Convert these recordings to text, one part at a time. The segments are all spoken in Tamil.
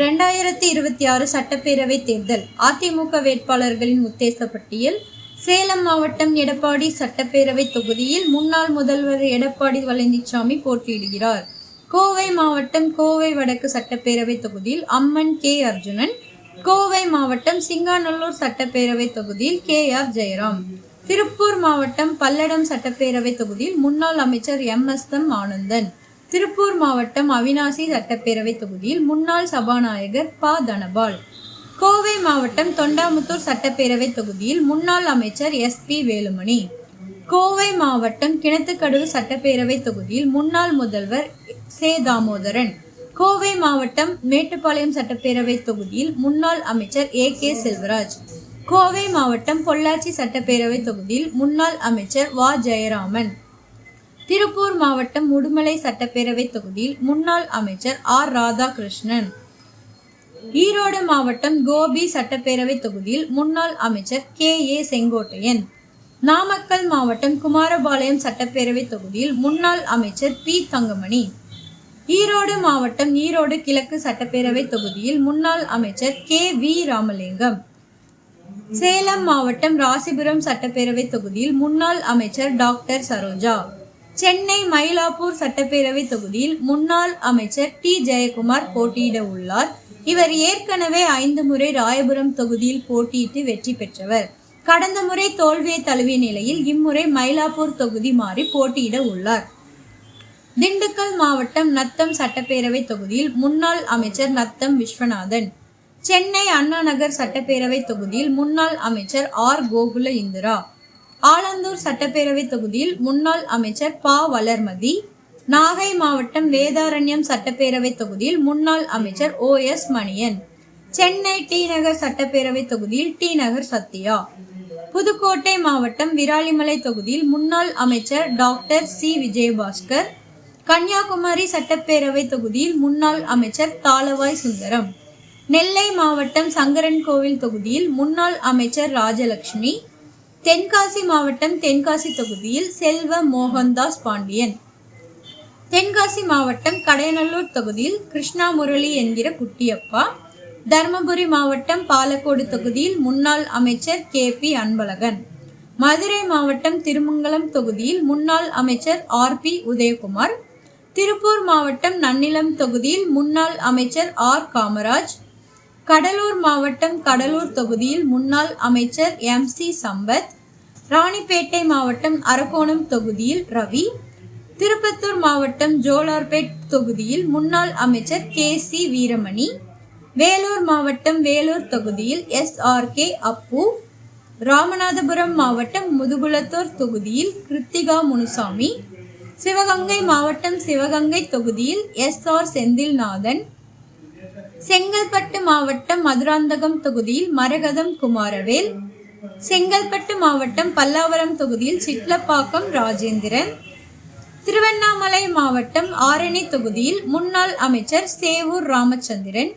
ரெண்டாயிரத்தி இருபத்தி ஆறு சட்டப்பேரவை தேர்தல். அதிமுக வேட்பாளர்களின் உத்தேச பட்டியல் சேலம் மாவட்டம் எடப்பாடி சட்டப்பேரவை தொகுதியில் முன்னாள் முதல்வர் எடப்பாடி பழனிசாமி போட்டியிடுகிறார். கோவை மாவட்டம் கோவை வடக்கு சட்டப்பேரவை தொகுதியில் அம்மன் கே அர்ஜுனன் கோவை மாவட்டம் சிங்காநல்லூர் சட்டப்பேரவை தொகுதியில் கே ஆர் ஜெயராம் திருப்பூர் மாவட்டம் பல்லடம் சட்டப்பேரவை தொகுதியில் முன்னாள் அமைச்சர் M S M Anandan Tiruppur மாவட்டம் அவினாசி சட்டப்பேரவை தொகுதியில் முன்னாள் சபாநாயகர் ப தனபால் கோவை மாவட்டம் தொண்டாமுத்தூர் சட்டப்பேரவை தொகுதியில் முன்னாள் அமைச்சர் எஸ் பி வேலுமணி கோவை மாவட்டம் கிணத்துக்கடவு சட்டப்பேரவை தொகுதியில் முன்னாள் முதல்வர் சே தாமோதரன். கோவை மாவட்டம் மேட்டுப்பாளையம் சட்டப்பேரவை தொகுதியில் முன்னாள் அமைச்சர் ஏ கே செல்வராஜ். கோவை மாவட்டம் பொள்ளாச்சி சட்டப்பேரவை தொகுதியில் முன்னாள் அமைச்சர் வா. ஜெயராமன். திருப்பூர் மாவட்டம் உடுமலை சட்டப்பேரவை தொகுதியில் முன்னாள் அமைச்சர் ஆர். ராதாகிருஷ்ணன். ஈரோடு மாவட்டம் கோபி சட்டப்பேரவை தொகுதியில் முன்னாள் அமைச்சர் கே. ஏ. செங்கோட்டையன். நாமக்கல் மாவட்டம் குமாரபாளையம் சட்டப்பேரவை தொகுதியில் முன்னாள் அமைச்சர் பி. தங்கமணி. ஈரோடு மாவட்டம் ஈரோடு கிழக்கு சட்டப்பேரவை தொகுதியில் முன்னாள் அமைச்சர் கே. வி. ராமலிங்கம். சேலம் மாவட்டம் ராசிபுரம் சட்டப்பேரவை தொகுதியில் முன்னாள் அமைச்சர் டாக்டர் சரோஜா. சென்னை மயிலாப்பூர் சட்டப்பேரவை தொகுதியில் முன்னாள் அமைச்சர் டி. ஜெயக்குமார் போட்டியிட உள்ளார். இவர் ஏற்கனவே ஐந்து முறை ராயபுரம் தொகுதியில் போட்டியிட்டு வெற்றி பெற்றவர். கடந்த முறை தோல்வியை தழுவிய நிலையில் இம்முறை மயிலாப்பூர் தொகுதி மாறி போட்டியிட உள்ளார். திண்டுக்கல் மாவட்டம் நத்தம் சட்டப்பேரவை தொகுதியில் முன்னாள் அமைச்சர் நத்தம் விஸ்வநாதன். சென்னை அண்ணா நகர் சட்டப்பேரவை தொகுதியில் முன்னாள் அமைச்சர் ஆர் கோகுல இந்திரா. ஆலந்தூர் சட்டப்பேரவை தொகுதியில் முன்னாள் அமைச்சர் ப வளர்மதி. நாகை மாவட்டம் வேதாரண்யம் சட்டப்பேரவை தொகுதியில் முன்னாள் அமைச்சர் O S Maniyan. Chennai T Nagar சட்டப்பேரவை தொகுதியில் டி நகர் சத்யா. புதுக்கோட்டை மாவட்டம் விராலிமலை தொகுதியில் முன்னாள் அமைச்சர் டாக்டர் சி விஜயபாஸ்கர். கன்னியாகுமரி சட்டப்பேரவை தொகுதியில் முன்னாள் அமைச்சர் தாளவாய் சுந்தரம். நெல்லை மாவட்டம் சங்கரன் கோவில் தொகுதியில் முன்னாள் அமைச்சர் ராஜலட்சுமி தென்காசி மாவட்டம் தென்காசி தொகுதியில் செல்வ மோகன்தாஸ் பாண்டியன். தென்காசி மாவட்டம் கடையநல்லூர் தொகுதியில் கிருஷ்ணா முரளி என்கிற குட்டியப்பா. தருமபுரி மாவட்டம் பாலக்கோடு தொகுதியில் முன்னாள் அமைச்சர் கே பி அன்பழகன். மதுரை மாவட்டம் திருமங்கலம் தொகுதியில் முன்னாள் அமைச்சர் ஆர் பி உதயகுமார். திருப்பூர் மாவட்டம் நன்னிலம் தொகுதியில் முன்னாள் அமைச்சர் ஆர். காமராஜ் கடலூர் மாவட்டம் கடலூர் தொகுதியில் முன்னாள் அமைச்சர் எம். சி. சம்பத் ராணிப்பேட்டை மாவட்டம் அரக்கோணம் தொகுதியில் ரவி திருப்பத்தூர் மாவட்டம் ஜோலார்பேட் தொகுதியில் முன்னாள் அமைச்சர் கே. சி. வீரமணி வேலூர் மாவட்டம் வேலூர் தொகுதியில் S. R. K. Appu Ramanathapuram மாவட்டம் முதுகுளத்தூர் தொகுதியில் கிருத்திகா முனுசாமி சிவகங்கை மாவட்டம் சிவகங்கை தொகுதியில் எஸ் ஆர் செந்தில்நாதன். செங்கல்பட்டு மாவட்டம் மதுராந்தகம் தொகுதியில் மரகதம் குமாரவேல். செங்கல்பட்டு மாவட்டம் பல்லாவரம் தொகுதியில் சிட்லப்பாக்கம் ராஜேந்திரன். திருவண்ணாமலை மாவட்டம் ஆரணி தொகுதியில் முன்னாள் அமைச்சர் சேவூர் ராமச்சந்திரன்.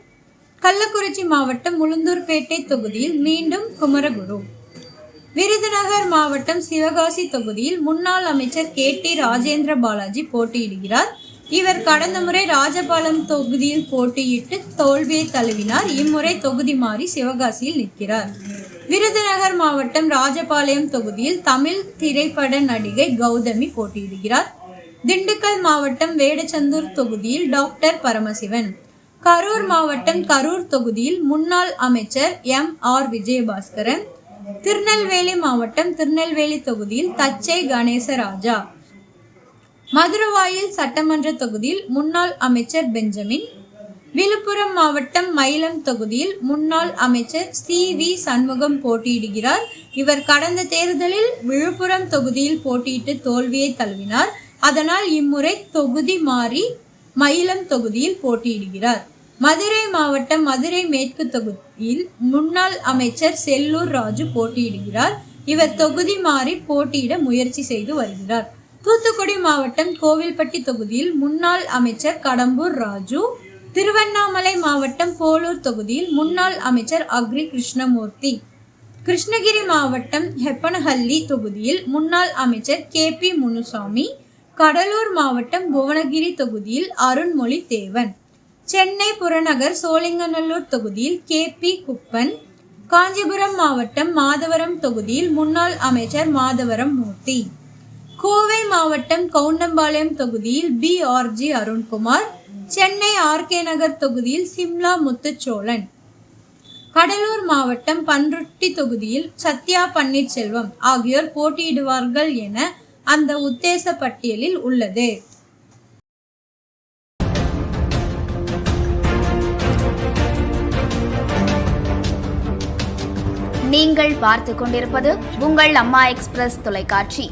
கள்ளக்குறிச்சி மாவட்டம் உளுந்தூர்பேட்டை தொகுதியில் மீண்டும் குமரகுரு. விருதுநகர் மாவட்டம் சிவகாசி தொகுதியில் முன்னாள் அமைச்சர் கே டி ராஜேந்திர பாலாஜி போட்டியிடுகிறார். இவர் கடந்த முறை ராஜபாளையம் தொகுதியில் போட்டியிட்டு தோல்வியை தழுவினார். இம்முறை தொகுதி மாறி சிவகாசியில் நிற்கிறார். விருதுநகர் மாவட்டம் ராஜபாளையம் தொகுதியில் தமிழ் திரைப்பட நடிகை கௌதமி போட்டியிடுகிறார். திண்டுக்கல் மாவட்டம் வேடச்சந்தூர் தொகுதியில் டாக்டர் பரமசிவன். கரூர் மாவட்டம் கரூர் தொகுதியில் முன்னாள் அமைச்சர் எம் ஆர் விஜயபாஸ்கரன். திருநெல்வேலி மாவட்டம் திருநெல்வேலி தொகுதியில் தச்சை கணேசராஜா. மதுரவாயில் சட்டமன்ற தொகுதியில் முன்னாள் அமைச்சர் பெஞ்சமின். விழுப்புரம் மாவட்டம் மயிலம் தொகுதியில் முன்னாள் அமைச்சர் சி வி சண்முகம் போட்டியிடுகிறார். இவர் கடந்த தேர்தலில் விழுப்புரம் தொகுதியில் போட்டியிட்டு தோல்வியை தழுவினார். அதனால் இம்முறை தொகுதி மாறி மயிலம் தொகுதியில் போட்டியிடுகிறார். மதுரை மாவட்டம் மதுரை மேற்கு தொகுதியில் முன்னாள் அமைச்சர் செல்லூர் ராஜு போட்டியிடுகிறார். இவர் தொகுதி மாறி போட்டியிட முயற்சி செய்து வருகிறார். தூத்துக்குடி மாவட்டம் கோவில்பட்டி தொகுதியில் முன்னாள் அமைச்சர் கடம்பூர் ராஜு திருவண்ணாமலை மாவட்டம் போலூர் தொகுதியில் முன்னாள் அமைச்சர் அக்ரி கிருஷ்ணமூர்த்தி கிருஷ்ணகிரி மாவட்டம் ஹெப்பனஹள்ளி தொகுதியில் முன்னாள் அமைச்சர் கே பி முனுசாமி கடலூர் மாவட்டம் புவனகிரி தொகுதியில் அருண்மொழி தேவன் சென்னை புறநகர் சோழிங்கநல்லூர் தொகுதியில் கே பி குப்பன் காஞ்சிபுரம் மாவட்டம் மாதவரம் தொகுதியில் முன்னாள் அமைச்சர் மாதவரம் மூர்த்தி. கோவை மாவட்டம் கவுண்டம்பாளையம் தொகுதியில் P R G Arunkumar Chennai R K Nagar தொகுதியில் சிம்லா முத்துச்சோழன். கடலூர் மாவட்டம் பன்ருட்டி தொகுதியில் சத்யா பன்னீர்செல்வம் ஆகியோர் போட்டியிடுவார்கள் என அந்த உத்தேச பட்டியலில் உள்ளது. நீங்கள் பார்த்து கொண்டிருப்பது உங்கள் அம்மா எக்ஸ்பிரஸ் தொலைக்காட்சி.